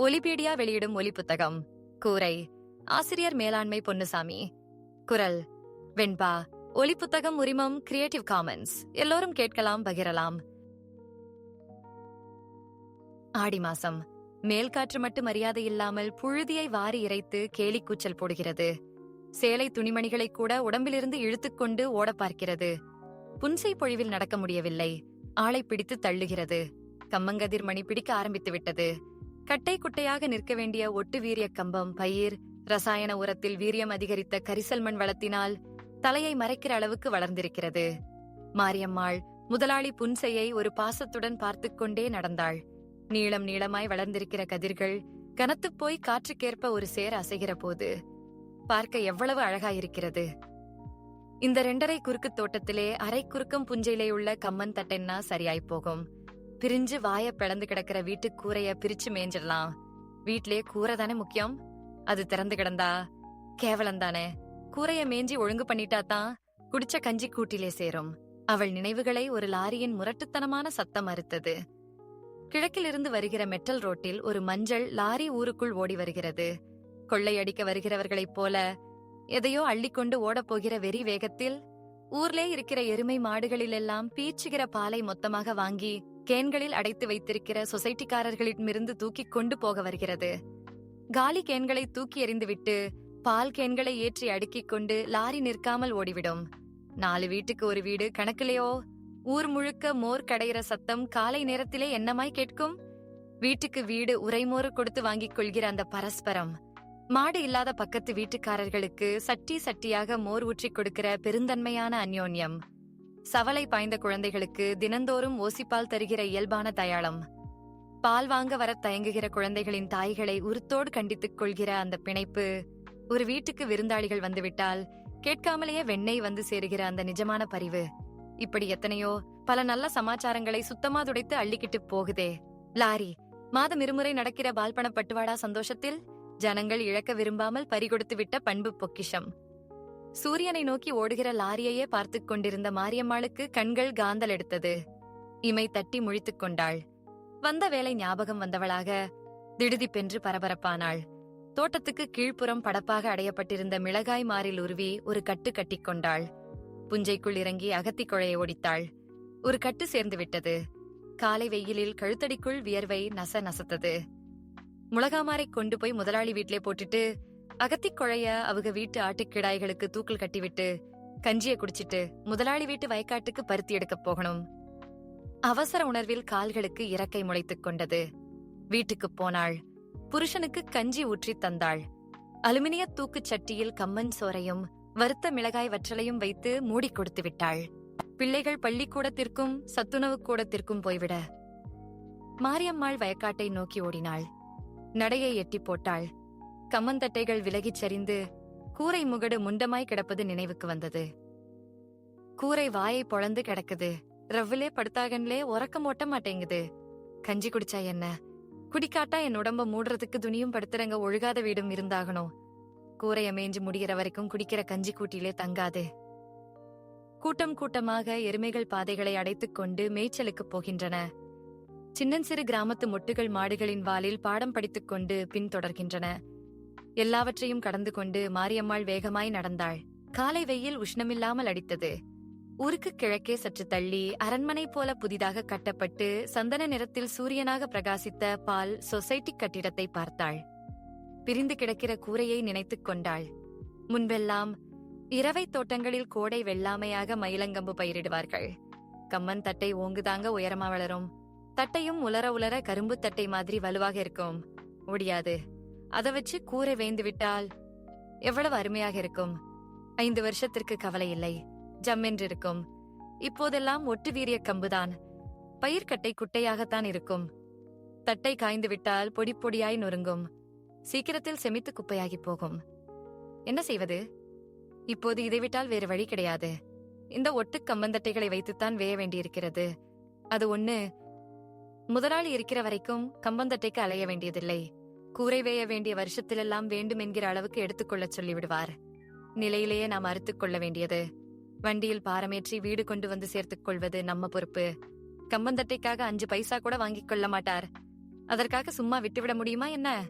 ஒலிபீடியா வெளியிடும் ஒலி புத்தகம் கூரை. ஆசிரியர் மேலாண்மை பொன்னுசாமி. குரல். வெண்பா. ஒலி புத்தகம் உரிமம் கிரியேட்டிவ் காமன்ஸ் எல்லோரும் கேட்கலாம் பகிரலாம். ஆடி மாசம். மேல் காற்று மட்டும் மரியாதை இல்லாமல் புழுதியை வாரி இறைத்து கேலி கூச்சல் போடுகிறது. சேலை துணிமணிகளை கூட உடம்பிலிருந்து இழுத்துக்கொண்டு ஓட பார்க்கிறது. புன்சை பொழிவில் நடக்க முடியவில்லை. ஆளை பிடித்து தள்ளுகிறது. கம்மங்கதிர் மணி பிடிக்க ஆரம்பித்து விட்டது. கட்டை குட்டையாக நிற்க வேண்டிய ஒட்டு வீரிய கம்பம் பயிர் ரசாயன உரத்தில் வீரியம் அதிகரித்த கரிசல் மண் வளத்தினால் தலையை மறைக்கிற அளவுக்கு வளர்ந்திருக்கிறது. மாரியம்மாள் முதலாளி புன்சையை ஒரு பாசத்துடன் பார்த்துக் கொண்டே நடந்தாள். நீளம் நீளமாய் வளர்ந்திருக்கிற கதிர்கள் கனத்துப் போய் காற்றுக்கேற்ப ஒரு சேர அசைகிற போது பார்க்க எவ்வளவு அழகாயிருக்கிறது. இந்த ரெண்டரை குறுக்கு தோட்டத்திலே அரை குறுக்கம் புஞ்சையிலே உள்ள கம்மன் தட்டென்னா சரியாய் போகும். பிரிஞ்சு வாய பிளந்து கிடக்கிற வீட்டு கூரைய பிரிச்சு மேஞ்சிடலாம். வீட்லயே கூரை தானே முக்கியம்? அது திறந்து கிடந்தா? கேவலம் தானே. கூரைய மேஞ்சி ஒழுங்கு பண்ணிட்டா தான் குடிச்ச கஞ்சி கூட்டிலே சேரும். அவள் நினைவுகளை ஒரு லாரியின் முரட்டுத்தனமான சத்தம் அறுத்தது. கிழக்கிலிருந்து வருகிற மெட்டல் ரோட்டில் ஒரு மஞ்சள் லாரி ஊருக்குள் ஓடி வருகிறது. கொள்ளையடிக்க வருகிறவர்களைப் போல எதையோ அள்ளிக்கொண்டு ஓடப்போகிற வெறி வேகத்தில் ஊர்லே இருக்கிற எருமை மாடுகளிலெல்லாம் பீச்சுகிற பாலை மொத்தமாக வாங்கி கேன்களில் அடைத்து வைத்திருக்கிற சொசைட்டிக்காரர்களிடமிருந்து தூக்கிக் கொண்டு போக வருகிறது. காலி கேன்களை தூக்கி எறிந்துவிட்டு பால் கேன்களை ஏற்றி அடுக்கிக் கொண்டு லாரி நிற்காமல் ஓடிவிடும். நாலு வீட்டுக்கு ஒரு வீடு கணக்கிலையோ ஊர் முழுக்க மோர் கடையிற சத்தம் காலை நேரத்திலே என்னமாய் கேட்கும்? வீட்டுக்கு வீடு உரைமோறு கொடுத்து வாங்கிக் கொள்கிற அந்த பரஸ்பரம். மாடு இல்லாத பக்கத்து வீட்டுக்காரர்களுக்கு சட்டி சட்டியாக மோர் ஊற்றிக் கொடுக்கிற பெருந்தன்மையான அந்யோன்யம். சவலை பாய்ந்த குழந்தைகளுக்கு தினந்தோறும் ஓசிப்பால் தருகிற இயல்பான தயாளம். பால் வாங்க வரத் தயங்குகிற குழந்தைகளின் தாய்களை உருத்தோடு கண்டித்துக் கொள்கிற அந்த பிணைப்பு ஒரு வீட்டுக்கு விருந்தாளிகள் வந்துவிட்டால் கேட்காமலேயே வெண்ணெய் வந்து சேருகிற அந்த நிஜமான பரிவு. இப்படி எத்தனையோ பல நல்ல சமாச்சாரங்களை சுத்தமா துடைத்து அள்ளிக்கிட்டு போகுதே. லாரி மாதம் இருமுறை நடக்கிற பால்பண பட்டுவாடா சந்தோஷத்தில்? ஜனங்கள் இழக்க விரும்பாமல் பறிகொடுத்து விட்ட பண்பு பொக்கிஷம். சூரியனை நோக்கி ஓடுகிற லாரியையே பார்த்துக் கொண்டிருந்த மாரியம்மாளுக்கு கண்கள் காந்தல் எடுத்தது. இமை தட்டி முழித்துக் கொண்டாள். வந்த வேலை ஞாபகம் வந்தவளாக திடுதிப்பென்று பரபரப்பானாள். தோட்டத்துக்கு கீழ்ப்புறம் படப்பாக அடையப்பட்டிருந்த மிளகாய் மாறில் உருவி ஒரு கட்டு கட்டிக்கொண்டாள் புஞ்சைக்குள் இறங்கி அகத்திக் குழையை ஓடித்தாள் ஒரு கட்டு சேர்ந்து விட்டது. காலை வெயிலில் கழுத்தடிக்குள் வியர்வை நச நசத்தது. முளகாமாரை கொண்டு போய் முதலாளி வீட்டிலே போட்டுட்டு அகத்திக் குழைய அவங்க வீட்டு ஆட்டுக்கிடாய்களுக்கு தூக்கல் கட்டிவிட்டு கஞ்சிய குடிச்சிட்டு முதலாளி வீட்டு வயக்காட்டுக்கு பருத்தி எடுக்கப் போகணும். அவசர உணர்வில் கால்களுக்கு இறக்கை முளைத்துக் கொண்டது. வீட்டுக்குப் போனாள். புருஷனுக்கு கஞ்சி ஊற்றி தந்தாள். அலுமினிய தூக்குச் சட்டியில் கம்மன் சோறையும் வறுத்த மிளகாய் வற்றலையும் வைத்து மூடி கொடுத்து விட்டாள். பிள்ளைகள் பள்ளிக்கூடத்திற்கும் சத்துணவு கூடத்திற்கும் போய்விட. மாரியம்மாள் வயக்காட்டை நோக்கி ஓடினாள். நடையை எட்டி போட்டாள். கம்மந்தட்டைகள் விலகிச் சரிந்து கூரை முகடு முண்டமாய் கிடப்பது நினைவுக்கு வந்தது. கூரை வாயை பொழந்து கிடக்குது. ரவ்விலே படுத்தாகன்லே உறக்கம் ஓட்ட மாட்டேங்குது. கஞ்சி குடிச்சா என்ன? குடிக்காட்டா என் உடம்ப மூடுறதுக்கு துணியும் படுத்துறங்க ஒழுகாத வீடும் இருந்தாகணும் கூரைய மேய்ஞ்சு முடிகிற வரைக்கும் குடிக்கிற கஞ்சி கூட்டிலே தங்காது. கூட்டம் கூட்டமாக எருமைகள் பாதைகளை அடைத்துக் கொண்டு மேய்ச்சலுக்கு போகின்றன. சின்னஞ்சிறு கிராமத்து மொட்டுகள் மாடுகளின் வாலில் பாடம் படித்துக் கொண்டு பின்தொடர்கின்றன. எல்லாவற்றையும் கடந்து கொண்டு மாரியம்மாள் வேகமாய் நடந்தாள். காலை வெயில் உஷ்ணமில்லாமல் அடித்தது. ஊருக்கு கிழக்கே சற்று தள்ளி அரண்மனை போல புதிதாக கட்டப்பட்டு சந்தன நிறத்தில் சூரியனாக பிரகாசித்த பால் சொசைட்டி கட்டிடத்தை பார்த்தாள். பிரிந்து கிடக்கிற கூரையை நினைத்துக் கொண்டாள். முன்பெல்லாம் இரவை தோட்டங்களில் கோடை வெள்ளாமையாக மயிலங்கம்பு பயிரிடுவார்கள். கம்மன் தட்டை ஓங்குதாங்க உயரமா வளரும். தட்டையும் உலர உலர கரும்பு தட்டை மாதிரி வலுவாக இருக்கும். முடியாது. அதை வச்சு கூரை வேந்து விட்டால் எவ்வளவு அருமையாக இருக்கும். ஐந்து வருஷத்திற்கு கவலை இல்லை. ஜம்மென்றிருக்கும் இப்போதெல்லாம் ஒட்டு வீரிய கம்புதான். பயிர்கட்டை குட்டையாகத்தான் இருக்கும். தட்டை காய்ந்து விட்டால் பொடி பொடியாய் நொறுங்கும். சீக்கிரத்தில் செமித்து குப்பையாகி போகும். என்ன செய்வது? இப்போது இதை விட்டால் வேறு வழி கிடையாது. இந்த ஒட்டு கம்பந்தட்டைகளை வைத்துத்தான் வேய வேண்டியிருக்கிறது. அது ஒண்ணு முதலாளி இருக்கிற வரைக்கும் கம்பந்தட்டைக்கு அலைய வேண்டியதில்லை. கூரை வேய வேண்டிய வருஷத்திலெல்லாம் வேண்டும் என்கிற அளவுக்கு எடுத்துக்கொள்ளச் சொல்லிவிடுவார். நிலையிலேயே நாம் அறுத்துக்கொள்ள வேண்டியது. வண்டியில் பாரமேற்றி வீடு கொண்டு வந்து சேர்த்துக் கொள்வது நம்ம பொறுப்பு. கம்பந்தட்டைக்காக அஞ்சு பைசா கூட வாங்கிக் கொள்ள மாட்டார். அதற்காக சும்மா விட்டுவிட முடியுமா என்ன?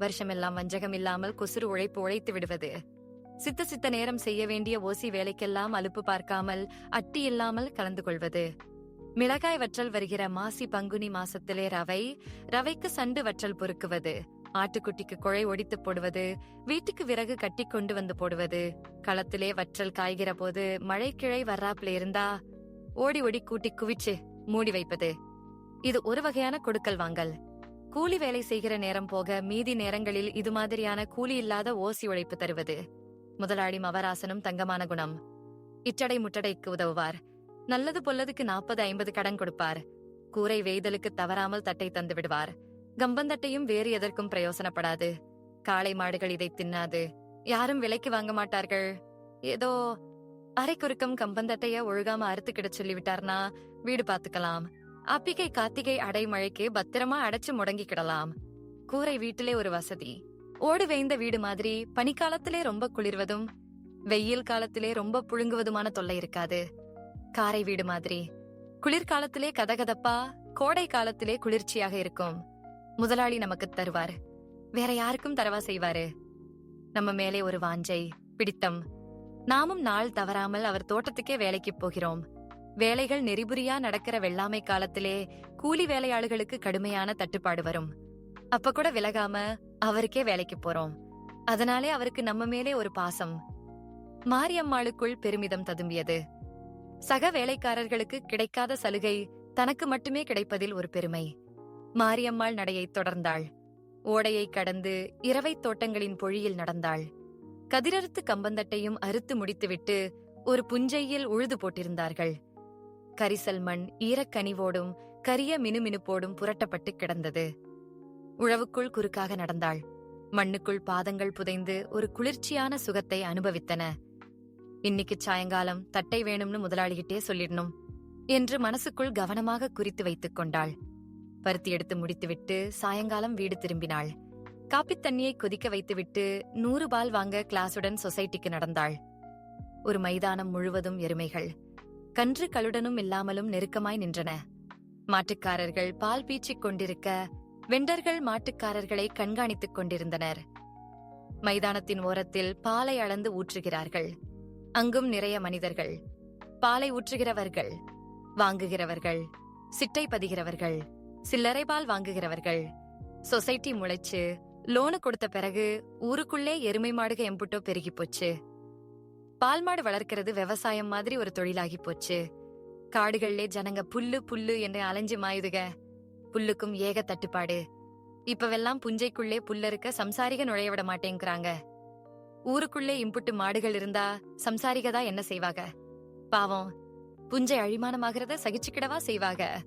வருஷமெல்லாம் வஞ்சகம் இல்லாமல் கொசுறு உழைப்பு உழைத்து விடுவது. சித்த சித்த நேரம் செய்ய வேண்டிய ஓசி வேலைக்கெல்லாம் அலுப்பு பார்க்காமல் அட்டி இல்லாமல் கலந்து கொள்வது. மிளகாய் வற்றல் வருகிற மாசி பங்குனி மாசத்திலே ரவை ரவைக்கு சண்டு வற்றல் பொறுக்குவது ஆட்டுக்குட்டிக்கு குழை ஒடித்து போடுவது வீட்டுக்கு விறகு கட்டி கொண்டு வந்து போடுவது களத்திலே வற்றல் காய்கிற போது மழை கிழை வர்றாப்புல இருந்தா ஓடி ஓடி கூட்டி குவிச்சு மூடி வைப்பது. இது ஒரு வகையான கொடுக்கல் வாங்கல். கூலி வேலை செய்கிற நேரம் போக மீதி நேரங்களில் இது மாதிரியான கூலி இல்லாத ஓசி உழைப்பு தருவது. முதலாளி மவராசனும் தங்கமான குணம். இட்டடை முட்டடைக்கு உதவுவார். நல்லது பொல்லதுக்கு நாற்பது ஐம்பது கடன் கொடுப்பார். கூரை வேய்தலுக்கு தவறாமல் தட்டை தந்து விடுவார். கம்பந்தட்டையும் வேறு எதற்கும் பிரயோசனப்படாது. காளை மாடுகள் இதை தின்னாது. யாரும் விலைக்கு வாங்க மாட்டார்கள். ஏதோ அரை குறுக்கம் கம்பந்தட்டைய ஒழுகாம அறுத்துக்கிட சொல்லிவிட்டார்னா வீடு பாத்துக்கலாம் அப்பிகை கார்த்திகை அடைமழைக்கு பத்திரமா அடைச்சு முடங்கிக்கிடலாம். கூரை வீட்டிலே ஒரு வசதி. ஓடு வேய்ந்த வீடு மாதிரி பனிக்காலத்திலே ரொம்ப குளிர்வதும் வெயில் காலத்திலே ரொம்ப புழுங்குவதுமான தொல்லை இருக்காது. காரை வீடு மாதிரி. குளிர்காலத்திலே கதகதப்பா கோடை காலத்திலே குளிர்ச்சியாக இருக்கும். முதலாளி நமக்கு தருவார். வேற யாருக்கும் தரவா செய்வாரு? நம்ம மேலே ஒரு வாஞ்சை பிடித்தம். நாமும் நாள் தவறாமல் அவர் தோட்டத்துக்கே வேலைக்கு போகிறோம். வேலைகள் நெறிபுரியா நடக்கிற வெள்ளாமை காலத்திலே கூலி வேலையாளுகளுக்கு கடுமையான தட்டுப்பாடு வரும். அப்ப கூட விலகாம அவருக்கே வேலைக்கு போறோம். அதனாலே அவருக்கு நம்ம மேலே ஒரு பாசம். மாரியம்மாளுக்குள் பெருமிதம் ததும்பியது. சக வேலைக்காரர்களுக்கு கிடைக்காத சலுகை தனக்கு மட்டுமே கிடைப்பதில் ஒரு பெருமை. மாரியம்மாள் நடையை தொடர்ந்தாள். ஓடையை கடந்து இரவை தோட்டங்களின் பொழியில் நடந்தாள். கதிரறுத்து கம்பந்தட்டையும் அறுத்து முடித்துவிட்டு ஒரு புஞ்சையில் உழுது போட்டிருந்தார்கள். கரிசல் மண் ஈரக்கனிவோடும் கரிய மினுமினுப்போடும் புரட்டப்பட்டு கிடந்தது. உழவுக்குள் குறுக்காக நடந்தாள். மண்ணுக்குள் பாதங்கள் புதைந்து ஒரு குளிர்ச்சியான சுகத்தை அனுபவித்தன. இன்னைக்கு சாயங்காலம் தட்டை வேணும்னு முதலாளிகிட்டே சொல்லிடணும் என்று மனசுக்குள் கவனமாக குறித்து வைத்துக் கொண்டாள். பருத்தி எடுத்து முடித்துவிட்டு சாயங்காலம் வீடு திரும்பினாள். காப்பித் தண்ணியை கொதிக்க வைத்துவிட்டு நூறு பால் வாங்க கிளாஸுடன் சொசைட்டிக்கு நடந்தாள். ஒரு மைதானம் முழுவதும் எருமைகள். கன்று கழுடனும் இல்லாமலும் நெருக்கமாய் நின்றன. மாட்டுக்காரர்கள் பால் பீச்சிக் கொண்டிருக்க வெண்டர்கள் மாட்டுக்காரர்களை கண்காணித்துக் கொண்டிருந்தனர். மைதானத்தின் ஓரத்தில் பாலை அளந்து ஊற்றுகிறார்கள். அங்கும் நிறைய மனிதர்கள். பாலை ஊற்றுகிறவர்கள் வாங்குகிறவர்கள் சிட்டை பதிகிறவர்கள் சில்லறை பால் வாங்குகிறவர்கள். சொசைட்டி முளைச்சு லோனு கொடுத்த பிறகு ஊருக்குள்ளே எருமை மாடுக எம்புட்டோ பெருகி போச்சு. பால் மாடு வளர்க்கிறது விவசாயம் மாதிரி ஒரு தொழிலாகி போச்சு. காடுகள்லே ஜனங்க புல்லு புல்லு என்று அலைஞ்சு மாயுதுக. புல்லுக்கும் ஏக தட்டுப்பாடு. இப்பவெல்லாம் புஞ்சைக்குள்ளே புல்லறுக்க சம்சாரிக நுழைய விட மாட்டேங்கிறாங்க. ஊருக்குள்ளே இம்புட்டு மாடுகள் இருந்தா சம்சாரிகதா என்ன செய்வாக? பாவம் புஞ்சை அழிமானமாகிறத சகிச்சுக்கிடவா செய்வாக?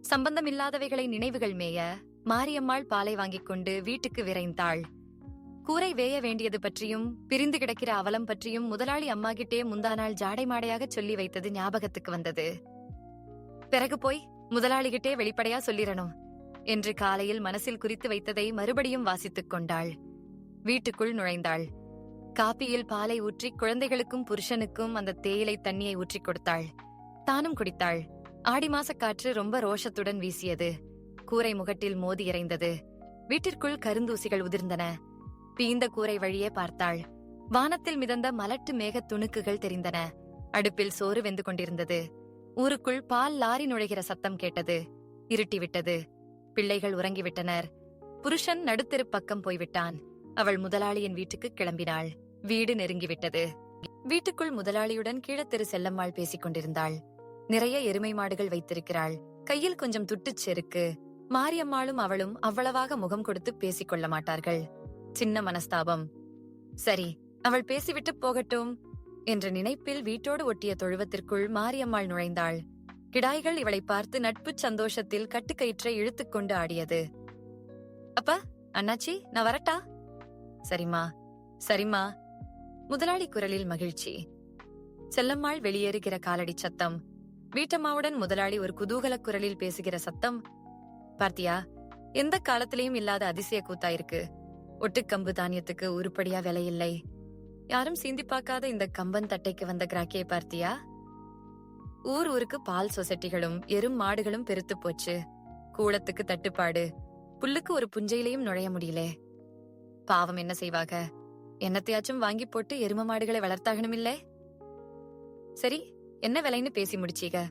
சம்பந்தம் இல்லாதவைகளை நினைவுகள் மேய மாரியம்மாள் பாலை வாங்கிக் கொண்டு வீட்டுக்கு விரைந்தாள். கூரை வேய வேண்டியது பற்றியும் பிரிந்து கிடக்கிற அவலம் பற்றியும் முதலாளி அம்மாகிட்டே முந்தா நாள் ஜாடை மாடையாக சொல்லி வைத்தது ஞாபகத்துக்கு வந்தது. பிறகு போய் முதலாளிகிட்டே வெளிப்படையா சொல்லிடணும் என்று காலையில் மனசில் குறித்து வைத்ததை மறுபடியும் வாசித்துக் கொண்டாள். வீட்டுக்குள் நுழைந்தாள். காப்பியில் பாலை ஊற்றி குழந்தைகளுக்கும் புருஷனுக்கும் அந்த தேயிலை தண்ணியை ஊற்றிக் கொடுத்தாள். தானும் குடித்தாள். ஆடி மாச காற்று ரொம்ப ரோஷத்துடன் வீசியது. கூரை முகட்டில் மோதி இறைந்தது. வீட்டிற்குள் கருந்தூசிகள் உதிர்ந்தன. பீந்த கூரை வழியே பார்த்தாள். வானத்தில் மிதந்த மலட்டு மேகத் துணுக்குகள் தெரிந்தன. அடுப்பில் சோறு வெந்து கொண்டிருந்தது. ஊருக்குள் பால் லாரி நுழைகிற சத்தம் கேட்டது. இருட்டிவிட்டது. பிள்ளைகள் உறங்கிவிட்டனர். புருஷன் நடுத்தெரு பக்கம் போய்விட்டான். அவள் முதலாளியின் வீட்டுக்கு கிளம்பினாள். வீடு நெருங்கிவிட்டது. வீட்டுக்குள் முதலாளியுடன் கீழத்தெரு செல்லம்மாள் பேசிக் கொண்டிருந்தாள். நிறைய எருமை மாடுகள் வைத்திருக்கிறாள். கையில் கொஞ்சம் துட்டுச் செருக்கு. மாரியம்மாளும் அவளும் அவ்வளவாக முகம் கொடுத்து பேசிக் கொள்ள மாட்டார்கள். சின்ன மனஸ்தாபம். சரி அவள் பேசிவிட்டு போகட்டும் என்ற நினைப்பில் வீட்டோடு ஒட்டிய தொழுவத்திற்குள் மாரியம்மாள் நுழைந்தாள். கிடாய்கள் இவளை பார்த்து நட்புச் சந்தோஷத்தில் கட்டுக்கயிற்றை இழுத்துக் கொண்டு ஆடியது. அப்பா அண்ணாச்சி நான் வரட்டா? சரிம்மா. சரிம்மா. முதலாளி குரலில் மகிழ்ச்சி. செல்லம்மாள் வெளியேறுகிற காலடி சத்தம். வீட்டம்மாவுடன் முதலாளி ஒரு குதூகல குரலில் பேசுகிற சத்தம். பார்த்தியா எந்த காலத்திலையும் இல்லாத அதிசய கூத்தா இருக்கு. ஒட்டுக்கம்பு தானியத்துக்கு உருப்படியா விலை இல்லை. யாரும் சீந்தி பார்க்காத இந்த கம்பன் தட்டைக்கு வந்த கிராக்கியை பார்த்தியா? ஊர் ஊருக்கு பால் சொசைட்டிகளும் எரும் மாடுகளும் பெருத்து போச்சு. கூளத்துக்கு தட்டுப்பாடு. புல்லுக்கு ஒரு புஞ்சையிலையும் நுழைய முடியலே. பாவம் என்ன செய்வாக? என்னத்தையாச்சும் வாங்கி போட்டு எரும மாடுகளை வளர்த்தாகணுமில்லே? சரி என்ன விலைன்னு பேசி முடிச்சீங்க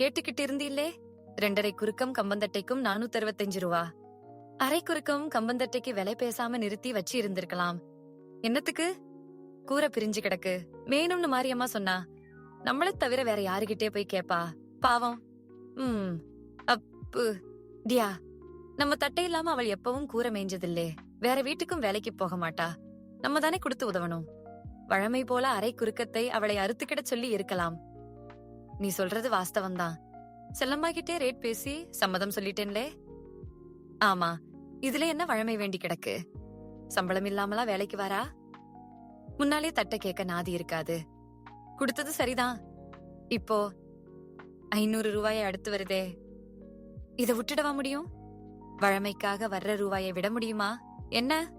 கேட்டுக்கிட்டு இருந்தீல்லே? ரெண்டரை குறுக்கம் கம்பந்தட்டைக்கும் நானூத்தி அறுபத்தஞ்சு ரூபா அரை குறுக்கம் கம்பந்தட்டைக்கு விலை பேசாம நிறுத்தி வச்சு இருந்திருக்கலாம். என்னத்துக்கு? கூரை பிரிஞ்சு கிடக்கு. மேனும்னு மாரியம்மா சொன்னா. நம்மள தவிர வேற யாருகிட்டே போய் கேப்பா. பாவம். ம் அப்பு. டியா நம்ம தட்டை இல்லாம அவள் எப்பவும் கூரை மேய்ஞ்சதில்லே. வேற வீட்டுக்கும் வேலைக்கு போக மாட்டா. நம்ம தானே கொடுத்து உதவணும். வழமை போல அரை குறுக்கத்தை அவளை அறுத்துக்கிட சொல்லி இருக்கலாம். நீ சொல்றது வாஸ்தவம்தான். செல்லம்மா கிட்டே ரேட் பேசி சம்மதம் சொல்லிட்டேன்லே. ஆமா இதுல என்ன வழமை வேண்டி கிடக்கு? சம்பளம் இல்லாமலா வேலைக்கு வரா? முன்னாலே தட்டை கேட்க நாதி இருக்காது. கொடுத்தது சரிதான். இப்போ ஐநூறு ரூபாயை அடுத்து வருதே. இத விட்டுடவா முடியும்? வழமைக்காக வர்ற ரூபாயை விட முடியுமா? என்ன?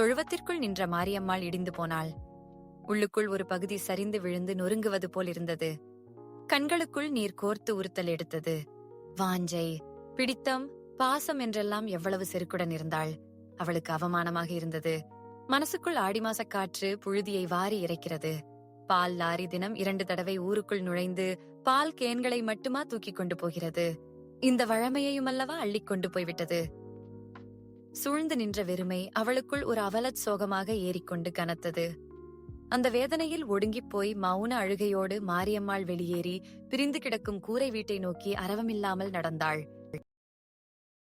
தொழுவத்திற்குள் நின்ற மாரியம்மாள் இடிந்து போனாள். உள்ளுக்குள் ஒரு பகுதி சரிந்து விழுந்து நொறுங்குவது போல் இருந்தது. கண்களுக்குள் நீர் கோர்த்து உறுத்தல் எடுத்தது. வாஞ்சை பிடித்தம் பாசம் என்றெல்லாம் எவ்வளவு செருக்குடன் இருந்தாள். அவளுக்கு அவமானமாக இருந்தது. மனசுக்குள் ஆடிமாச காற்று புழுதியை வாரி இறைக்கிறது. பால் லாரி தினம் இரண்டு தடவை ஊருக்குள் நுழைந்து பால் கேன்களை மட்டுமா தூக்கிக் கொண்டு போகிறது. இந்த வழமையையும் அல்லவா அள்ளிக் கொண்டு போய்விட்டது. சூழ்ந்து நின்ற வெறுமை அவளுக்குள் ஒரு அவலச் சோகமாக ஏறிக்கொண்டு கனத்தது. அந்த வேதனையில் ஒடுங்கிப் போய் மௌன அழுகையோடு மாரியம்மாள் வெளியேறி பிரிந்து கிடக்கும் கூரை வீட்டை நோக்கி அரவமில்லாமல் நடந்தாள்.